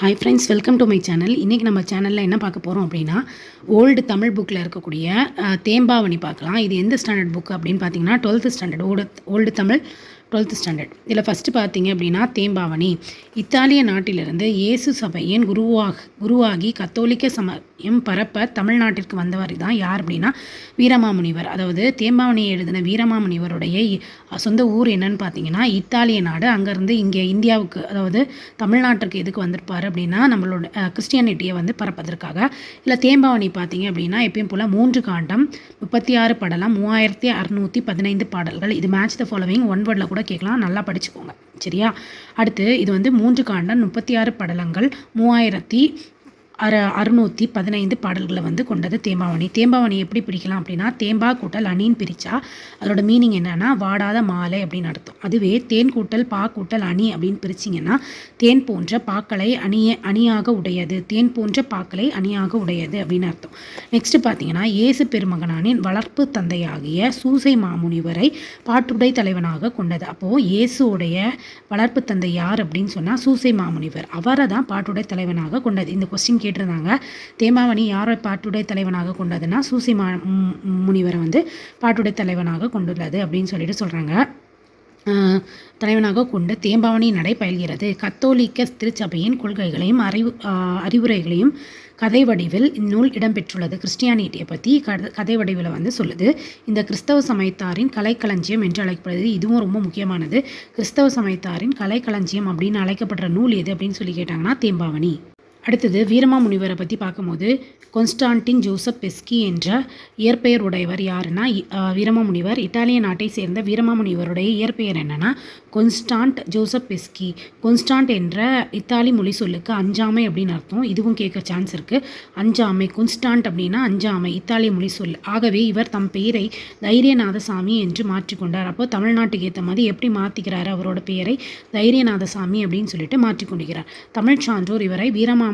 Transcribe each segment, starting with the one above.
Hi friends welcome to my channel இன்றைக்கி நம்ம சேனலில் என்ன பார்க்க போகிறோம் அப்படின்னா ஓல்டு தமிழ் புக்கில் இருக்கக்கூடிய தேம்பாவணி பார்க்கலாம். இது எந்த ஸ்டாண்டர்ட் புக் அப்படின்னு பார்த்தீங்கன்னா twelfth standard old old Tamil twelfth standard. இதில் ஃபஸ்ட்டு பார்த்தீங்க அப்படின்னா தேம்பாவணி. இத்தாலிய நாட்டிலிருந்து இயேசு சபையின் குருவாக குருவாகி கத்தோலிக்க சமயம் பரப்ப தமிழ்நாட்டிற்கு வந்தவர் தான் யார் அப்படின்னா வீரமாமுனிவர். அதாவது தேம்பாவணியை எழுதின வீரமாமுனிவருடைய இ- சொந்த ஊர் என்னன்னு பார்த்தீங்கன்னா இத்தாலிய நாடு. அங்கேருந்து இங்கே இந்தியாவுக்கு அதாவது தமிழ்நாட்டிற்கு எதுக்கு வந்திருப்பார் அப்படின்னா நம்மளோட கிறிஸ்டியானிட்டியை வந்து பரப்பதற்காக. இல்லை தேம்பாவணி பார்த்தீங்க அப்படின்னா எப்பயும் போல் மூன்று காண்டம் முப்பத்தி ஆறு படலம் மூவாயிரத்தி அறுநூற்றி பதினைந்து பாடல்கள். இது மேட்ச் த ஃபாலோவிங் ஒன் வேர்டில் கூட கேட்கலாம். நல்லா படிச்சுக்கோங்க. சரியா? அடுத்து இது வந்து மூன்று காண்டம் முப்பத்தி ஆறு படலங்கள். மூவாயிரத்தி அற அறுநூற்றி பதினைந்து பாடல்களை வந்து கொண்டது தேம்பாவணி. தேம்பாவணி எப்படி பிடிக்கலாம் அப்படின்னா தேம்பா கூட்டல் அணின்னு பிரித்தா அதோட மீனிங் என்னென்னா வாடாத மாலை அப்படின்னு அர்த்தம். அதுவே தேன் கூட்டல் பா கூட்டல் அணி அப்படின்னு பிரிச்சிங்கன்னா தேன் போன்ற பாக்களை அணிய அணியாக உடையது. தேன் போன்ற பாக்களை அணியாக உடையது அப்படின்னு அர்த்தம். நெக்ஸ்ட்டு பார்த்தீங்கன்னா இயேசு பெருமகனானின் வளர்ப்பு தந்தையாகிய சூசை மாமுனிவரை பாட்டுடை தலைவனாக கொண்டது. அப்போது இயேசுடைய வளர்ப்பு தந்தை யார் அப்படின்னு சொன்னால் சூசை மாமுனிவர். அவரை தான் பாட்டுடை தலைவனாக கொண்டது. இந்த கொஸ்டின் கேட்டிருந்தாங்க. தேமாவணி யாரை பாட்டுடைய தலைவனாக கொண்டதுன்னா சூசி மா முனிவரை வந்து பாட்டுடைய தலைவனாக கொண்டுள்ளது அப்படின்னு சொல்லிட்டு சொல்கிறாங்க தலைவனாக கொண்டு தேம்பாவணி நடை பயில்கிறது. கத்தோலிக்க திருச்சபையின் கொள்கைகளையும் அறிவு அறிவுரைகளையும் கதை வடிவில் இந்நூல் இடம்பெற்றுள்ளது. கிறிஸ்டியானிட்டியை பற்றி கதை கதை வடிவில் வந்து சொல்லுது. இந்த கிறிஸ்தவ சமயத்தாரின் கலைக்களஞ்சியம் என்று அழைக்கப்படுது. இதுவும் ரொம்ப முக்கியமானது. கிறிஸ்தவ சமயத்தாரின் கலைக்களஞ்சியம் அப்படின்னு அழைக்கப்படுற நூல் எது அப்படின்னு சொல்லி கேட்டாங்கன்னா தேம்பாவணி. அடுத்தது வீரமாமுனிவரை பற்றி பார்க்கும்போது கொன்ஸ்டான்டின் ஜோசப் பெஸ்கி என்ற இயற்பெயர் உடையவர் யாருன்னா வீரமாமுனிவர் இத்தாலிய நாட்டை சேர்ந்த வீரமாமுனிவருடைய இயற்பெயர் என்னன்னா கொன்ஸ்டான்ட் ஜோசப் பெஸ்கி. கொன்ஸ்டான்ட் என்ற இத்தாலி மொழி சொல்லுக்கு அஞ்சாமை அப்படின்னு அர்த்தம். இதுவும் கேட்க சான்ஸ் இருக்குது அஞ்சாமை கொன்ஸ்டான்ட் அப்படின்னா அஞ்சாமை இத்தாலிய மொழி சொல். ஆகவே இவர் தம் பெயரை தைரியநாதசாமி என்று மாற்றிக்கொண்டார். அப்போ தமிழ்நாட்டுக்கு ஏற்ற மாதிரி எப்படி மாற்றிக்கிறார் அவரோட பெயரை தைரியநாதசாமி அப்படின்னு சொல்லிட்டு மாற்றிக்கொண்டிருக்கிறார் தமிழ் சான்றோர் இவரை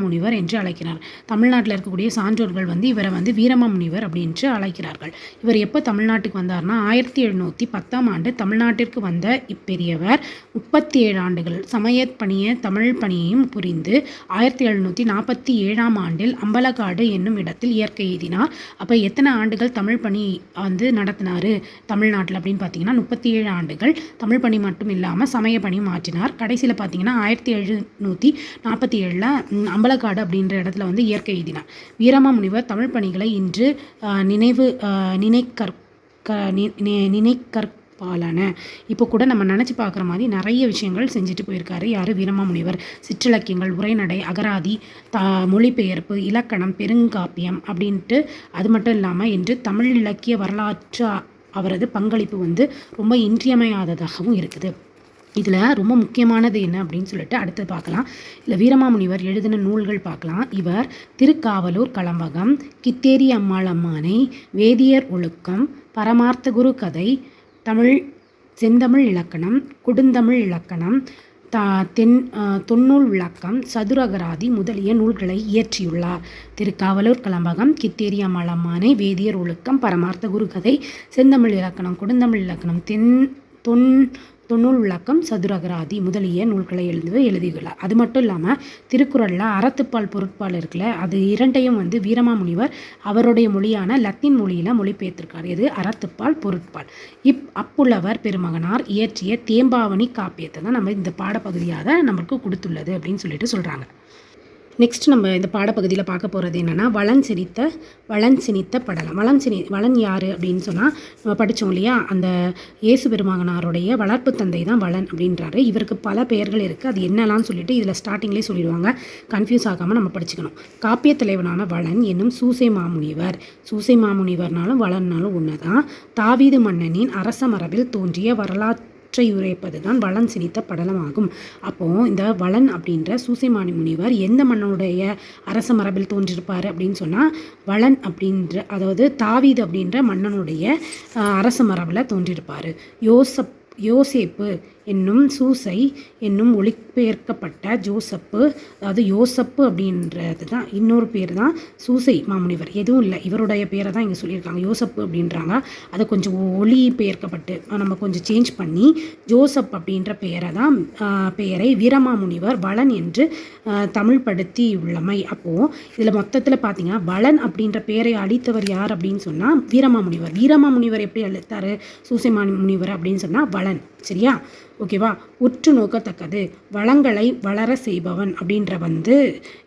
முனிவர் என்று அழைக்கிறார். தமிழ்நாட்டில் இருக்கக்கூடிய சான்றோர்கள் வந்து இவரை வந்து வீரமாமுனிவர் அப்படின்னு அழைக்கிறார்கள். இவர் எப்போ தமிழ்நாட்டுக்கு வந்தார்னா ஆயிரத்தி எழுநூற்றி பத்தாம் ஆண்டு தமிழ்நாட்டிற்கு வந்த இப்பெரியவர் முப்பத்தி ஏழு ஆண்டுகள் சமய பணிய தமிழ் பணியையும் புரிந்து ஆயிரத்தி எழுநூற்றி நாற்பத்தி ஏழாம் ஆண்டில் அம்பலக்காடு என்னும் இடத்தில் இயற்கை எழுதினார். அப்போ எத்தனை ஆண்டுகள் தமிழ் பணி வந்து நடத்தினார் தமிழ்நாட்டில் அப்படின்னு பார்த்தீங்கன்னா முப்பத்தி ஏழு ஆண்டுகள் தமிழ் பணி மட்டும் இல்லாமல் சமய பணியும் மாற்றினார் கடைசியில் பார்த்தீங்கன்னா ஆயிரத்தி எழுநூற்றி நாற்பத்தி ஏழில் அம்பலக்காடு அப்படின்ற இடத்துல வந்து இயற்கை எழுதினார் வீரமாமுனிவர் தமிழ் பணிகளை இன்று நினைவு ஆஹ், நினைக்கற் க- நி- நினைக்கற்பாலான. இப்போ கூட நம்ம நினச்சி பார்க்குற மாதிரி நிறைய விஷயங்கள் செஞ்சுட்டு போயிருக்காரு யார்? வீரமாமுனிவர் சிற்றிலக்கியங்கள் உரைநடை அகராதி தா மொழிபெயர்ப்பு இலக்கணம் பெருங்காப்பியம் அப்படின்ட்டு அது மட்டும் இல்லாமல் இன்று தமிழ் இலக்கிய வரலாற்று அவரது பங்களிப்பு வந்து ரொம்ப இன்றியமையாததாகவும் இருக்குது. இதில் ரொம்ப முக்கியமானது என்ன அப்படின்னு சொல்லிட்டு அடுத்து பார்க்கலாம். இல்லை வீரமாமுனிவர் எழுதின நூல்கள் பார்க்கலாம். இவர் திருக்காவலூர் களம்பகம் கித்தேரி அம்மாள் அம்மானை வேதியர் ஒழுக்கம் பரமார்த்த குரு கதை தமிழ் செந்தமிழ் இலக்கணம் கொடுந்தமிழ் இலக்கணம் த தென் தொன்னூல் விளக்கம் சதுரகராதி முதலிய நூல்களை இயற்றியுள்ளார். திருக்காவலூர் கலம்பகம் கித்தேரி மலமானை வேதியர் ஒழுக்கம் பரமார்த்த குரு கதை செந்தமிழ் இலக்கணம் கொடுந்தமிழ் இலக்கணம் தென் தொன் தொண்ணூல் விளக்கம் சதுரகராதி முதலிய நூல்களை எழுந்து எழுதியுள்ளார். அது மட்டும் இல்லாமல் திருக்குறளில் அறத்துப்பால் பொருட்பால் இருக்குல்ல அது இரண்டையும் வந்து வீரமாமுனிவர் அவருடைய மொழியான லத்தீன் மொழியில் மொழிபெயர்த்திருக்கார். இது அறத்துப்பால் பொருட்பால். இப் அப்புலவர் பெருமகனார் இயற்றிய தேம்பாவணி காப்பியத்தை தான் நம்ம இந்த பாடப்பகுதியாக நமக்கு கொடுத்துள்ளது அப்படின்னு சொல்லிட்டு சொல்கிறாங்க நெக்ஸ்ட் நம்ம இந்த பாடப்பகுதியில் பார்க்க போகிறது என்னென்னா வளன் சிரித்த வளன் சினித்த படலம். வளன் சினி வளன் யார் அப்படின்னு சொன்னால் நம்ம படித்தோம் இல்லையா? அந்த இயேசு பெருமகனாருடைய வளர்ப்பு தந்தை தான் வளன் அப்படின்றாரு. இவருக்கு பல பெயர்கள் இருக்குது அது என்னலாம் சொல்லிட்டு இதில் ஸ்டார்டிங்லேயே சொல்லிடுவாங்க. கன்ஃபியூஸ் ஆகாமல் நம்ம படிச்சுக்கணும். காப்பிய தலைவனான வளன் என்னும் சூசை மாமுனிவர். சூசை மாமுனிவர்னாலும் வளன்னாலும் ஒன்று தான் தாவீது மன்னனின் அரச மரபில் தோன்றிய வரலாற்று உரைப்பது தான் வளன் சிரித்த படலமாகும். அப்போ இந்த வளன் அப்படின்ற சூசைமானி முனிவர் எந்த மன்னனுடைய அரச மரபில் தோன்றிருப்பார் அப்படின்னு சொன்னால் வளன் அப்படின்ற அதாவது தாவீது அப்படின்ற மன்னனுடைய அரச மரபில் தோன்றியிருப்பார் யோசப் யோசேப்பு என்னும் சூசை என்னும் ஒளிபெயர்க்கப்பட்ட ஜோசப்பு. அதாவது யோசப்பு அப்படின்றது தான் இன்னொரு பேர் தான் சூசை மாமுனிவர். எதுவும் இல்லை. இவருடைய பேரை தான் இங்கே சொல்லியிருக்காங்க. யோசப்பு அப்படின்றாங்க. அதை கொஞ்சம் ஒளி பெயர்க்கப்பட்டு நம்ம கொஞ்சம் சேஞ்ச் பண்ணி ஜோசப் அப்படின்ற பெயரை தான் பெயரை வீரமாமுனிவர் வளன் என்று தமிழ்படுத்தி உள்ளமை அப்போது இதில் மொத்தத்தில் பார்த்தீங்கன்னா வளன் அப்படின்ற பெயரை அளித்தவர் யார் அப்படின்னு சொன்னால் வீரமாமுனிவர். வீரமாமுனிவர் எப்படி அழைத்தார்? சூசை முனிவர் அப்படின்னு சொன்னால் வளன். சரியா? ஓகேவா உற்று நோக்கத்தக்கது. வளங்களை வளர செய்பவன் அப்படின்ற வந்து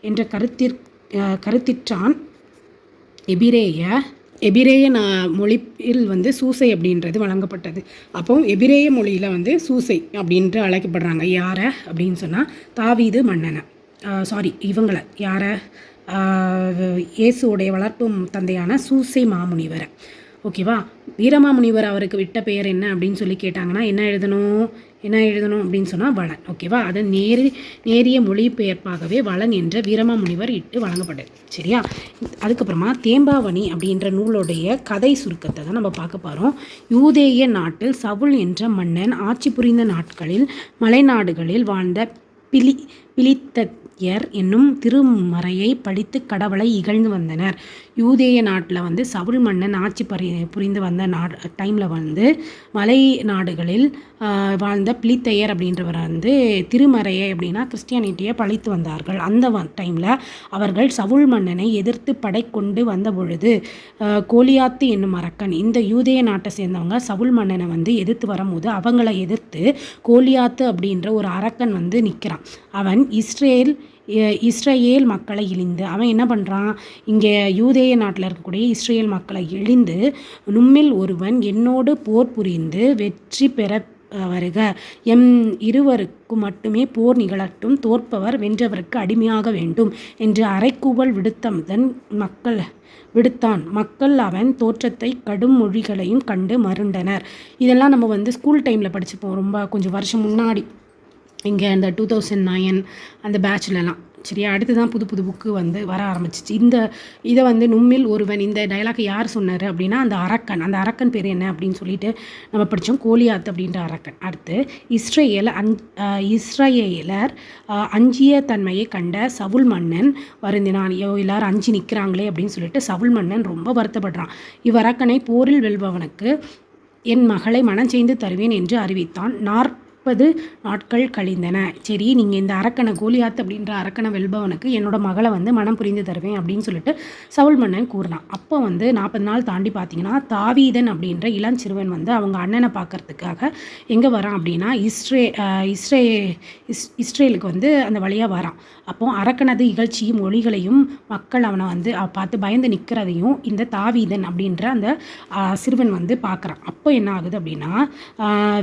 என்ற கருத்திற் கருத்திற்றான் எபிரேய. எபிரேய மொழியில் வந்து சூசை அப்படின்றது வழங்கப்பட்டது. அப்போ எபிரேய மொழியில் வந்து சூசை அப்படின்ட்டு அழைக்கப்படுறாங்க. யாரை அப்படின்னு சொன்னால் தாவீது மன்னனை. சாரி இவங்களை. யாரை? இயேசுடைய வளர்ப்பு தந்தையான சூசை மாமுனிவரை. ஓகேவா வீரமாமுனிவர் அவருக்கு விட்ட பெயர் என்ன அப்படின்னு சொல்லி கேட்டாங்கன்னா என்ன எழுதணும்? என்ன எழுதணும் அப்படின்னு சொன்னால் வளன். ஓகேவா அது நேரி நேரிய மொழிபெயர்ப்பாகவே வளன் என்ற வீரமாமுனிவர் இட்டு வழங்கப்பட்டது. சரியா? அதுக்கப்புறமா தேம்பாவணி அப்படின்ற நூலுடைய கதை சுருக்கத்தை தான் நம்ம பார்க்க போகிறோம் யூதேய நாட்டில் சவுல் என்ற மன்னன் ஆட்சி புரிந்த நாட்களில் மலைநாடுகளில் வாழ்ந்த பிலி பிலித்த எர் என்னும் திருமறையை படித்து கடவுளை இகழ்ந்து வந்தனர். யூதேய நாட்டில் வந்து சவுல் மன்னன் ஆட்சி பரி புரிந்து வந்த நா டைமில் வந்து மலை நாடுகளில் வாழ்ந்த பிலித்தையர் அப்படின்றவர் வந்து திருமறையை அப்படின்னா கிறிஸ்டியானிட்டியை பழித்து வந்தார்கள். அந்த டைமில் அவர்கள் சவுல் மன்னனை எதிர்த்து படை கொண்டு வந்த பொழுது கோலியாத்து என்னும் அரக்கன் இந்த யூதேய நாட்டை சேர்ந்தவங்க சவுல் மன்னனை வந்து எதிர்த்து வரும்போது அவங்கள எதிர்த்து கோலியாத்து அப்படின்ற ஒரு அரக்கன் வந்து நிற்கிறான் அவன் இஸ்ரேல் இஸ்ரேல் மக்களை இழிந்து. அவன் என்ன பண்ணுறான் இங்கே யூதேய நாட்டில் இருக்கக்கூடிய இஸ்ரேல் மக்களை இழிந்து நும்மில் ஒருவன் என்னோடு போர் புரிந்து வெற்றி பெற வருக. எம் இருவருக்கு மட்டுமே போர் நிகழட்டும். தோற்பவர் வென்றவருக்கு அடிமையாக வேண்டும் என்று அரைக்கூவல் விடுத்ததன் மக்கள் விடுத்தான். மக்கள் அவன் தோற்றத்தை கடும் மொழிகளையும் கண்டு மருண்டனர். இதெல்லாம் நம்ம வந்து ஸ்கூல் டைமில் படிச்சுப்போம். ரொம்ப கொஞ்சம் வருஷம் முன்னாடி. இங்கே அந்த டூ தௌசண்ட் நைன் அந்த பேட்ச்லலாம் சரியா? அடுத்து தான் புது புது புக்கு வந்து வர ஆரம்பிச்சிச்சு. இந்த இதை வந்து நும்மில் ஒருவன் இந்த டைலாக் யார் சொன்னார் அப்படின்னா அந்த அரக்கன். அந்த அரக்கன் பேர் என்ன அப்படின்னு சொல்லிட்டு நம்ம படித்தோம் கோலியாத் அப்படின்ற அரக்கன். அடுத்து இஸ்ரேல் அஞ் இஸ்ரேலர் அஞ்சிய தன்மையை கண்ட சவுல் மன்னன் வருந்தினான். ஐயோ எல்லாரும் அஞ்சு நிற்கிறாங்களே அப்படின்னு சொல்லிட்டு சவுல் மன்னன் ரொம்ப வருத்தப்படுறான். இவ்வரக்கனை போரில் வெல்பவனுக்கு என் மகளை மனம் செய்து தருவேன் என்று அறிவித்தான். நார் முப்பது நாட்கள் கழிந்தன. சரி நீங்கள் இந்த அரக்கனை கோலியாத் அப்படின்ற அரக்கனை வெல்பவனுக்கு என்னோட மகளை வந்து மனம் புரிந்து தருவேன் அப்படின்னு சொல்லிட்டு சவுல் மன்னன் கூறினான். அப்போ வந்து நாற்பது நாள் தாண்டி பார்த்தீங்கன்னா தாவீதன் அப்படின்ற இளஞ்சிறுவன் வந்து அவங்க அண்ணனை பார்க்கறதுக்காக எங்கே வரான் அப்படின்னா இஸ்ரே இஸ்ரே இஸ் இஸ்ரேலுக்கு வந்து அந்த வழியாக வரான். அப்போ அரக்கனது இகழ்ச்சியும் மொழிகளையும் மக்கள் அவனை வந்து பார்த்து பயந்து நிற்கிறதையும் இந்த தாவீதன் அப்படின்ற அந்த சிறுவன் வந்து பார்க்குறான். அப்போ என்ன ஆகுது அப்படின்னா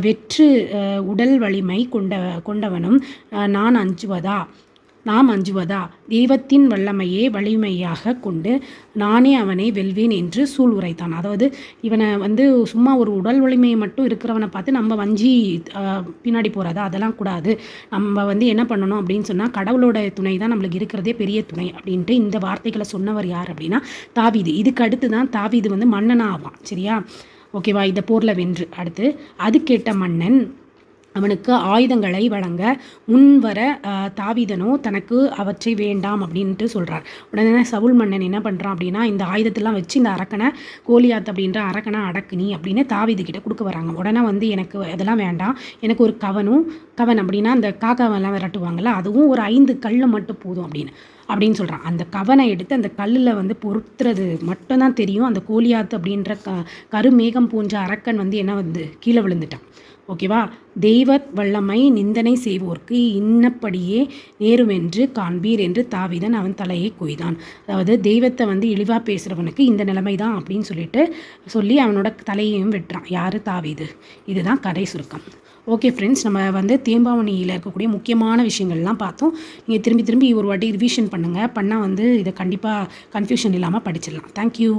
வெற்று உடல் உடல் வலிமை கொண்ட கொண்டவனும் நான் அஞ்சுவதா? நாம் அஞ்சுவதா? தெய்வத்தின் வல்லமையே வலிமையாக கொண்டு நானே அவனை வெல்வேன் என்று சூழ் உரைத்தான். அதாவது இவனை வந்து சும்மா ஒரு உடல் வலிமையை மட்டும் இருக்கிறவனை பார்த்து நம்ம வஞ்சி பின்னாடி போகிறதா அதெல்லாம் கூடாது. நம்ம வந்து என்ன பண்ணணும் அப்படின்னு சொன்னால் கடவுளோட துணை தான் நம்மளுக்கு இருக்கிறதே பெரிய துணை அப்படின்ட்டு இந்த வார்த்தைகளை சொன்னவர் யார் அப்படின்னா தாவிது. இதுக்கு அடுத்து தான் தாவிது வந்து மன்னனாக ஆவான் சரியா? ஓகேவா? இந்த போரில் வென்று. அடுத்து அது கேட்ட மன்னன் அவனுக்கு ஆயுதங்களை வழங்க முன்வர தாவிதனோ தனக்கு அவற்றை வேண்டாம் அப்படின்ட்டு சொல்கிறார் உடனே சவுல் மன்னன் என்ன பண்ணுறான் அப்படின்னா இந்த ஆயுதத்தெல்லாம் வச்சு இந்த அரக்கனை கோலியாத் அப்படின்ற அரக்கனை அடக்குனி அப்படின்னு தாவிது கிட்ட கொடுக்க வராங்க. உடனே வந்து எனக்கு அதெல்லாம் வேண்டாம். எனக்கு ஒரு கவனும் கவன் அப்படின்னா அந்த காக்காவெல்லாம் விரட்டுவாங்கள்ல அதுவும் ஒரு ஐந்து கல் மட்டும் போதும் அப்படின்னு அப்படின்னு சொல்கிறான் அந்த கவனை எடுத்து அந்த கல்லில் வந்து பொருத்துறது மட்டும்தான் தெரியும். அந்த கோலியாத்து அப்படின்ற க கருமேகம் போன்ற அரக்கன் வந்து என்ன வந்து கீழே விழுந்துட்டான். ஓகேவா? தெய்வ வல்லமை நிந்தனை செய்வோர்க்கு இன்னப்படியே நேருமென்று காண்பீர் என்று தாவிதன் அவன் தலையை கொய்தான். அதாவது தெய்வத்தை வந்து இழிவாக பேசுகிறவனுக்கு இந்த நிலைமை தான் அப்படின்னு சொல்லிட்டு சொல்லி அவனோட தலையையும் வெட்டுறான். யார்? தாவிது. இதுதான் கதை சுருக்கம். ஓகே ஃப்ரெண்ட்ஸ் நம்ம வந்து தேம்பாவணியில் இருக்கக்கூடிய முக்கியமான விஷயங்கள்லாம் பார்த்தோம். நீங்கள் திரும்பி திரும்பி ஒரு வாட்டி ரிவிஷன் பண்ணுங்கள் பண்ணால் வந்து இதை கண்டிப்பாக கன்ஃபியூஷன் இல்லாமல் படிச்சிடலாம். தேங்க்யூ